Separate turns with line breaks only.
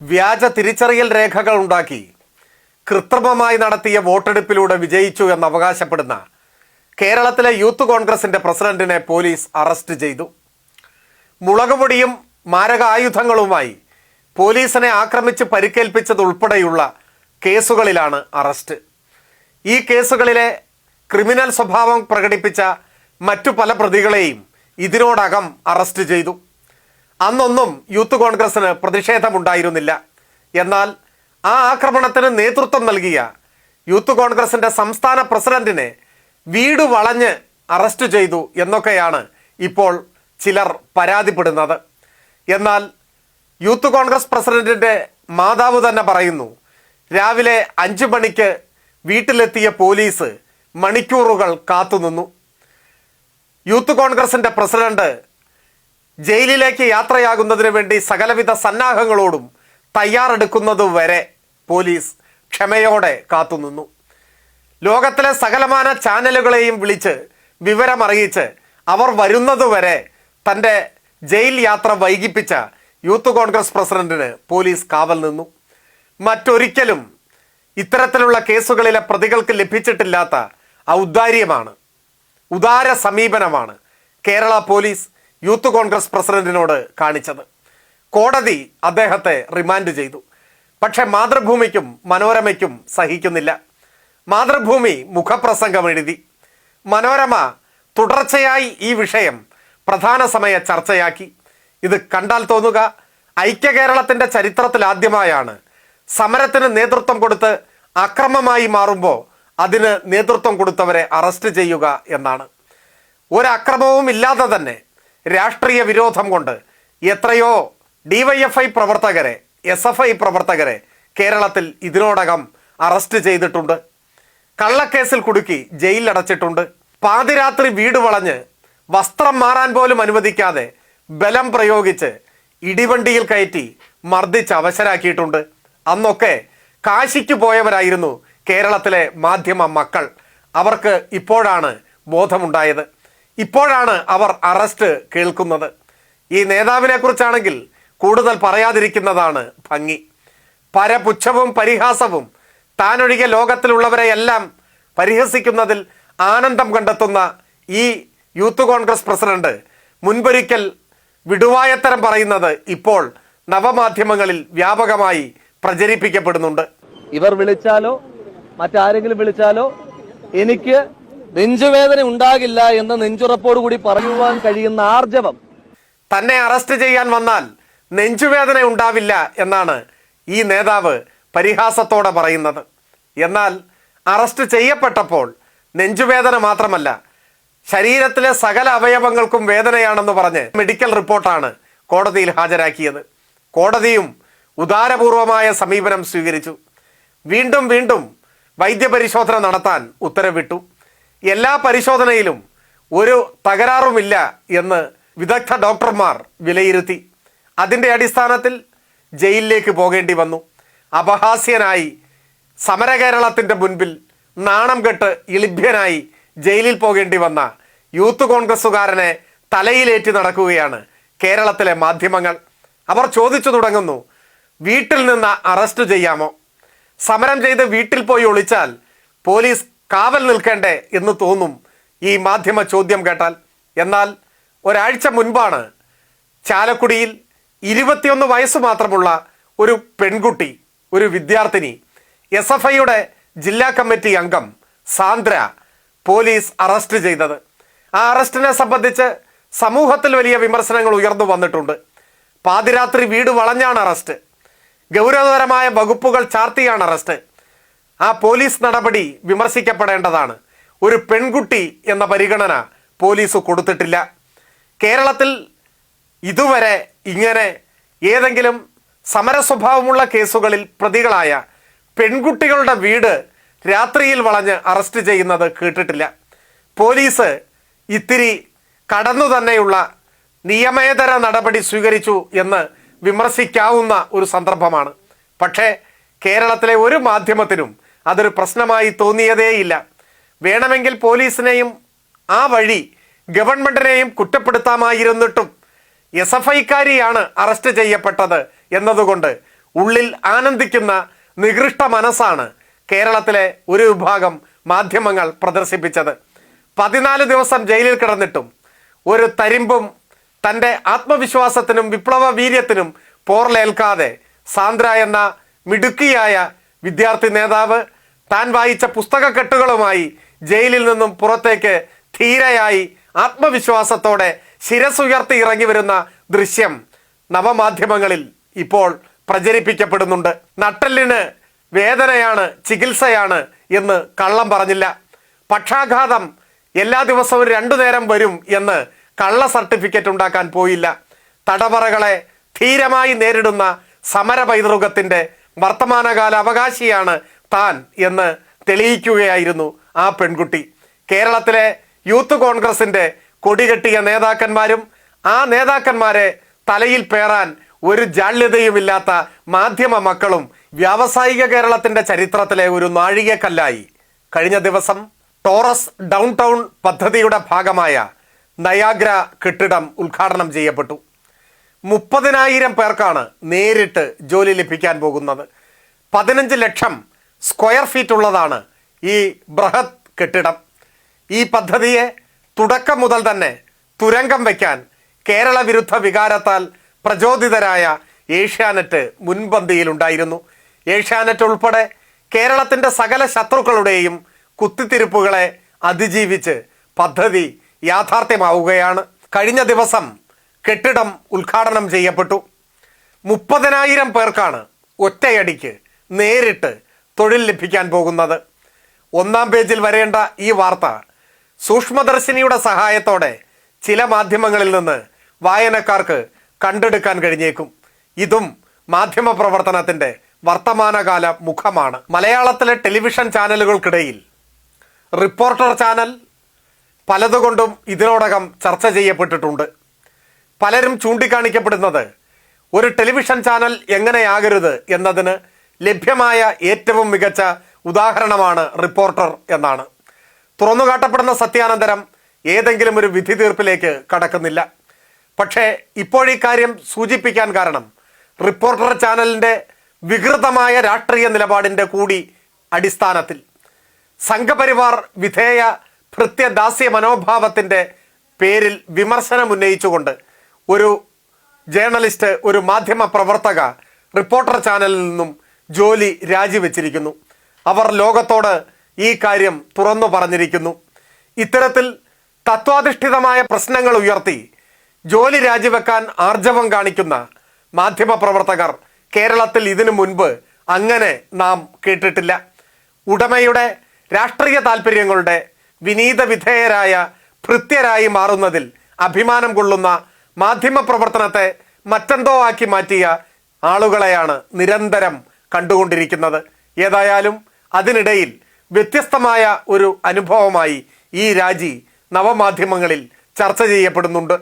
വ്യാജ തിരിച്ചറിയൽ രേഖകൾ ഉണ്ടാക്കി കൃത്രിമമായി നടത്തിയ വോട്ടെടുപ്പിലൂടെ വിജയിച്ചു എന്ന് അവകാശപ്പെടുന്ന കേരളത്തിലെ യൂത്ത് കോൺഗ്രസിന്റെ പ്രസിഡന്റിനെ പോലീസ് അറസ്റ്റ് ചെയ്തു. മുളകുപൊടിയും മാരകായുധങ്ങളുമായി പോലീസിനെ ആക്രമിച്ച് പരിക്കേൽപ്പിച്ചതുൾപ്പെടെയുള്ള കേസുകളിലാണ് അറസ്റ്റ്. ഈ കേസുകളിലെ ക്രിമിനൽ സ്വഭാവം പ്രകടിപ്പിച്ച മറ്റു പല പ്രതികളെയും ഇതിനോടകം അറസ്റ്റ് ചെയ്തു. അന്നൊന്നും യൂത്ത് കോൺഗ്രസിന് പ്രതിഷേധമുണ്ടായിരുന്നില്ല. എന്നാൽ ആ ആക്രമണത്തിന് നേതൃത്വം നൽകിയ യൂത്ത് കോൺഗ്രസിന്റെ സംസ്ഥാന പ്രസിഡന്റിനെ വീട് വളഞ്ഞ് അറസ്റ്റ് ചെയ്തു എന്നൊക്കെയാണ് ഇപ്പോൾ ചിലർ പരാതിപ്പെടുന്നത്. എന്നാൽ യൂത്ത് കോൺഗ്രസ് പ്രസിഡന്റിന്റെ മാതാവ് തന്നെ പറയുന്നു രാവിലെ അഞ്ച് മണിക്ക് വീട്ടിലെത്തിയ പോലീസ് മണിക്കൂറുകൾ കാത്തുനിന്നു. യൂത്ത് കോൺഗ്രസിന്റെ പ്രസിഡന്റ് ജയിലിലേക്ക് യാത്രയാകുന്നതിന് വേണ്ടി സകലവിധ സന്നാഹങ്ങളോടും തയ്യാറെടുക്കുന്നത് വരെ പോലീസ് ക്ഷമയോടെ കാത്തുനിന്നു. ലോകത്തിലെ സകലമാന ചാനലുകളെയും വിളിച്ച് വിവരമറിയിച്ച് അവർ വരുന്നതുവരെ തന്റെ ജയിൽ യാത്ര വൈകിപ്പിച്ച യൂത്ത് കോൺഗ്രസ് പ്രസിഡന്റിന് പോലീസ് കാവൽ നിന്നു. മറ്റൊരിക്കലും ഇത്തരത്തിലുള്ള കേസുകളിലെ പ്രതികൾക്ക് ലഭിച്ചിട്ടില്ലാത്ത ഔദാര്യമാണ്. ഉദാര സമീപനമാണ് കേരള പോലീസ് യൂത്ത് കോൺഗ്രസ് പ്രസിഡന്റിനോട് കാണിച്ചത്. കോടതി അദ്ദേഹത്തെ റിമാൻഡ് ചെയ്തു. പക്ഷെ മാതൃഭൂമിക്കും മനോരമയ്ക്കും സഹിക്കുന്നില്ല. മാതൃഭൂമി മുഖപ്രസംഗം എഴുതി. മനോരമ തുടർച്ചയായി ഈ വിഷയം പ്രധാന സമയ ചർച്ചയാക്കി. ഇത് കണ്ടാൽ തോന്നുക ഐക്യകേരളത്തിന്റെ ചരിത്രത്തിൽ ആദ്യമായാണ് സമരത്തിന് നേതൃത്വം കൊടുത്ത് അക്രമമായി മാറുമ്പോൾ അതിന് നേതൃത്വം കൊടുത്തവരെ അറസ്റ്റ് ചെയ്യുക എന്നാണ്. ഒരക്രമവും ഇല്ലാതെ തന്നെ രാഷ്ട്രീയ വിരോധം കൊണ്ട് എത്രയോ ഡിവൈഎഫ്ഐ പ്രവർത്തകരെ എസ് എഫ് ഐ പ്രവർത്തകരെ കേരളത്തിൽ ഇതിനോടകം അറസ്റ്റ് ചെയ്തിട്ടുണ്ട്. കള്ളക്കേസിൽ കുടുക്കി ജയിലിലടച്ചിട്ടുണ്ട്. പാതിരാത്രി വീട് വളഞ്ഞ് വസ്ത്രം മാറാൻ പോലും അനുവദിക്കാതെ ബലം പ്രയോഗിച്ച് ഇടിവണ്ടിയിൽ കയറ്റി മർദ്ദിച്ച് അവശരാക്കിയിട്ടുണ്ട്. അന്നൊക്കെ കാശിക്ക് പോയവരായിരുന്നു കേരളത്തിലെ മാധ്യമ മക്കൾ. അവർക്ക് ഇപ്പോഴാണ് ബോധമുണ്ടായത്. ഇപ്പോഴാണ് അവർ അറസ്റ്റ് കേൾക്കുന്നത്. ഈ നേതാവിനെ കുറിച്ചാണെങ്കിൽ കൂടുതൽ പറയാതിരിക്കുന്നതാണ് ഭംഗി. പരപുച്ഛവും പരിഹാസവും താനൊഴികെ ലോകത്തിലുള്ളവരെയെല്ലാം പരിഹസിക്കുന്നതിൽ ആനന്ദം കണ്ടെത്തുന്ന ഈ യൂത്ത് കോൺഗ്രസ് പ്രസിഡന്റ് മുൻപൊരിക്കൽ വിടുവായത്തരം പറയുന്നത് ഇപ്പോൾ നവമാധ്യമങ്ങളിൽ വ്യാപകമായി പ്രചരിപ്പിക്കപ്പെടുന്നുണ്ട്.
ഇവർ വിളിച്ചാലോ മറ്റാരെങ്കിലും വിളിച്ചാലോ എനിക്ക് നെഞ്ചുവേദന ഉണ്ടാകില്ല എന്ന് നെഞ്ചുറപ്പോട് കൂടി പറയുവാൻ കഴിയുന്ന ആർജവം.
തന്നെ അറസ്റ്റ് ചെയ്യാൻ വന്നാൽ നെഞ്ചുവേദന ഉണ്ടാവില്ല എന്നാണ് ഈ നേതാവ് പരിഹാസത്തോടെ പറയുന്നത്. എന്നാൽ അറസ്റ്റ് ചെയ്യപ്പെട്ടപ്പോൾ നെഞ്ചുവേദന മാത്രമല്ല ശരീരത്തിലെ സകല അവയവങ്ങൾക്കും വേദനയാണെന്ന് പറഞ്ഞ് മെഡിക്കൽ റിപ്പോർട്ടാണ് കോടതിയിൽ ഹാജരാക്കിയത്. കോടതിയും ഉദാരപൂർവമായ സമീപനം സ്വീകരിച്ചു. വീണ്ടും വീണ്ടും വൈദ്യപരിശോധന നടത്താൻ ഉത്തരവിട്ടു. എല്ലാ പരിശോധനയിലും ഒരു തകരാറുമില്ല എന്ന് വിദഗ്ധ ഡോക്ടർമാർ വിലയിരുത്തി. അതിന്റെ അടിസ്ഥാനത്തിൽ ജയിലിലേക്ക് പോകേണ്ടി വന്നു. അപഹാസ്യനായി സമരകേരളത്തിന്റെ മുൻപിൽ നാണം കെട്ട് ഇളിഭ്യനായി ജയിലിൽ പോകേണ്ടി വന്ന യൂത്ത് കോൺഗ്രസ്സുകാരനെ തലയിലേറ്റി നടക്കുകയാണ് കേരളത്തിലെ മാധ്യമങ്ങൾ. അവർ ചോദിച്ചു തുടങ്ങുന്നു വീട്ടിൽ നിന്ന് അറസ്റ്റ് ചെയ്യാമോ? സമരം ചെയ്ത് വീട്ടിൽ പോയി ഒളിച്ചാൽ പോലീസ് കാവൽ നിൽക്കേണ്ടേ എന്ന് തോന്നും ഈ മാധ്യമ ചോദ്യം കേട്ടാൽ. എന്നാൽ ഒരാഴ്ച മുൻപാണ് ചാലക്കുടിയിൽ ഇരുപത്തിയൊന്ന് വയസ്സ് മാത്രമുള്ള ഒരു പെൺകുട്ടി ഒരു വിദ്യാർത്ഥിനി എസ് എഫ് ഐയുടെ ജില്ലാ കമ്മിറ്റി അംഗം സാന്ദ്ര പോലീസ് അറസ്റ്റ് ചെയ്തത്. ആ അറസ്റ്റിനെ സംബന്ധിച്ച് സമൂഹത്തിൽ വലിയ വിമർശനങ്ങൾ ഉയർന്നു വന്നിട്ടുണ്ട്. പാതിരാത്രി വീട് വളഞ്ഞാണ് അറസ്റ്റ്. ഗൗരവതരമായ വകുപ്പുകൾ ചാർത്തിയാണ് അറസ്റ്റ്. ആ പോലീസ് നടപടി വിമർശിക്കപ്പെടേണ്ടതാണ്. ഒരു പെൺകുട്ടി എന്ന പരിഗണന പോലീസ് കൊടുത്തിട്ടില്ല. കേരളത്തിൽ ഇതുവരെ ഇങ്ങനെ ഏതെങ്കിലും സമരസ്വഭാവമുള്ള കേസുകളിൽ പ്രതികളായ പെൺകുട്ടികളുടെ വീട് രാത്രിയിൽ വളഞ്ഞ് അറസ്റ്റ് ചെയ്യുന്നത് കേട്ടിട്ടില്ല. പോലീസ് ഇത്തിരി കടന്നു തന്നെയുള്ള നിയമേതര നടപടി സ്വീകരിച്ചു എന്ന് വിമർശിക്കാവുന്ന ഒരു സന്ദർഭമാണ്. പക്ഷേ കേരളത്തിലെ ഒരു മാധ്യമത്തിനും അതൊരു പ്രശ്നമായി തോന്നിയതേയില്ല വേണമെങ്കിൽ പോലീസിനെയും ആ വഴി ഗവൺമെന്റിനെയും കുറ്റപ്പെടുത്താമായിരുന്നിട്ടും എസ് എഫ് ഐക്കാരിയാണ് അറസ്റ്റ് ചെയ്യപ്പെട്ടത് എന്നതുകൊണ്ട് ഉള്ളിൽ ആനന്ദിക്കുന്ന നികൃഷ്ട മനസ്സാണ് കേരളത്തിലെ ഒരു വിഭാഗം മാധ്യമങ്ങൾ പ്രദർശിപ്പിച്ചത്. പതിനാല് ദിവസം ജയിലിൽ കിടന്നിട്ടും ഒരു തരിമ്പും തന്റെ ആത്മവിശ്വാസത്തിനും വിപ്ലവ വീര്യത്തിനും പോർലേൽക്കാതെ സാന്ദ്ര എന്ന മിടുക്കിയായ വിദ്യാർത്ഥി നേതാവ് താൻ വായിച്ച പുസ്തകക്കെട്ടുകളുമായി ജയിലിൽ നിന്നും പുറത്തേക്ക് ധീരയായി ആത്മവിശ്വാസത്തോടെ ശിരസുയർത്തി ഇറങ്ങി വരുന്ന ദൃശ്യം നവമാധ്യമങ്ങളിൽ ഇപ്പോൾ പ്രചരിപ്പിക്കപ്പെടുന്നുണ്ട്. നട്ടലിന് വേദനയാണ് ചികിത്സയാണ് എന്ന് കള്ളം പറഞ്ഞില്ല. പക്ഷാഘാതം എല്ലാ ദിവസവും രണ്ടു നേരം വരും എന്ന് കള്ള സർട്ടിഫിക്കറ്റ് ഉണ്ടാക്കാൻ പോയില്ല. തടവറകളെ ധീരമായി നേരിടുന്ന സമര പൈതൃകത്തിന്റെ വർത്തമാനകാല അവകാശിയാണ് താൻ എന്ന് തെളിയിക്കുകയായിരുന്നു ആ പെൺകുട്ടി. കേരളത്തിലെ യൂത്ത് കോൺഗ്രസിന്റെ കൊടികെട്ടിയ നേതാക്കന്മാരും ആ നേതാക്കന്മാരെ തലയിൽ പേറാൻ ഒരു ജാള്യതയുമില്ലാത്ത മാധ്യമ മക്കളും വ്യാവസായിക കേരളത്തിന്റെ ചരിത്രത്തിലെ ഒരു നാഴികക്കല്ലായി. കഴിഞ്ഞ ദിവസം ടോറസ് ഡൗൺ ടൗൺ പദ്ധതിയുടെ ഭാഗമായ നയാഗ്ര കെട്ടിടം ഉദ്ഘാടനം ചെയ്യപ്പെട്ടു. മുപ്പതിനായിരം പേർക്കാണ് നേരിട്ട് ജോലി ലഭിക്കാൻ പോകുന്നത്. പതിനഞ്ച് ലക്ഷം സ്ക്വയർ ഫീറ്റ് ഉള്ളതാണ് ഈ ബൃഹത് കെട്ടിടം. ഈ പദ്ധതിയെ തുടക്കം മുതൽ തന്നെ തുരങ്കം വയ്ക്കാൻ കേരള വിരുദ്ധ വികാരത്താൽ പ്രചോദിതരായ ഏഷ്യാനെറ്റ് മുൻപന്തിയിലുണ്ടായിരുന്നു ഏഷ്യാനെറ്റ് ഉൾപ്പെടെ കേരളത്തിന്റെ സകല ശത്രുക്കളുടെയും കുത്തിത്തിരിപ്പുകളെ അതിജീവിച്ച് പദ്ധതി യാഥാർത്ഥ്യമാവുകയാണ്. കഴിഞ്ഞ ദിവസം കെട്ടിടം ഉദ്ഘാടനം ചെയ്യപ്പെട്ടു. മുപ്പതിനായിരം പേർക്കാണ് ഒറ്റയടിക്ക് നേരിട്ട് തൊഴിൽ ലഭിക്കാൻ പോകുന്നത്. ഒന്നാം പേജിൽ വരേണ്ട ഈ വാർത്ത സൂക്ഷ്മദർശിനിയുടെ സഹായത്തോടെ ചില മാധ്യമങ്ങളിൽ നിന്ന് വായനക്കാർക്ക് കണ്ടെടുക്കാൻ കഴിഞ്ഞേക്കും. ഇതും മാധ്യമ പ്രവർത്തനത്തിന്റെ വർത്തമാനകാല മുഖമാണ്. മലയാളത്തിലെ ടെലിവിഷൻ ചാനലുകൾക്കിടയിൽ റിപ്പോർട്ടർ ചാനൽ പലതുകൊണ്ടും ഇതിനോടകം ചർച്ച ചെയ്യപ്പെട്ടിട്ടുണ്ട്. പലരും ചൂണ്ടിക്കാണിക്കപ്പെടുന്നത് ഒരു ടെലിവിഷൻ ചാനൽ എങ്ങനെയാകരുത് എന്നതിന് ലഭ്യമായ ഏറ്റവും മികച്ച ഉദാഹരണമാണ് റിപ്പോർട്ടർ എന്നാണ്. തുറന്നുകാട്ടപ്പെടുന്ന സത്യാനന്തരം ഏതെങ്കിലും ഒരു വിധി തീർപ്പിലേക്ക് കടക്കുന്നില്ല. പക്ഷേ ഇപ്പോഴീ കാര്യം സൂചിപ്പിക്കാൻ കാരണം റിപ്പോർട്ടർ ചാനലിന്റെ വികൃതമായ രാഷ്ട്രീയ നിലപാടിന്റെ കൂടി അടിസ്ഥാനത്തിൽ. സംഘപരിവാർ വിധേയ ഭൃത്യദാസ്യ മനോഭാവത്തിന്റെ പേരിൽ വിമർശനം ഉന്നയിച്ചുകൊണ്ട് ഒരു ജേർണലിസ്റ്റ് ഒരു മാധ്യമ പ്രവർത്തക റിപ്പോർട്ടർ ചാനലിൽ നിന്നും ജോലി രാജിവെച്ചിരിക്കുന്നു. അവർ ലോകത്തോട് ഈ കാര്യം തുറന്നു പറഞ്ഞിരിക്കുന്നു. ഇത്തരത്തിൽ തത്വാധിഷ്ഠിതമായ പ്രശ്നങ്ങൾ ഉയർത്തി ജോലി രാജിവെക്കാൻ ആർജവം കാണിക്കുന്ന മാധ്യമ പ്രവർത്തകർ കേരളത്തിൽ ഇതിനു മുൻപ് അങ്ങനെ നാം കേട്ടിട്ടില്ല. ഉടമയുടെ രാഷ്ട്രീയ താല്പര്യങ്ങളുടെ വിനീത വിധേയരായ ഭൃത്യരായി മാറുന്നതിൽ അഭിമാനം കൊള്ളുന്ന മാധ്യമ പ്രവർത്തനത്തെ മറ്റെന്തോ ആക്കി മാറ്റിയ ആളുകളെയാണ് നിരന്തരം കണ്ടുകൊണ്ടിരിക്കുന്നത്. ഏതായാലും അതിനിടയിൽ വ്യത്യസ്തമായ ഒരു അനുഭവമായി ഈ രാജി നവമാധ്യമങ്ങളിൽ ചർച്ച ചെയ്യപ്പെടുന്നുണ്ട്.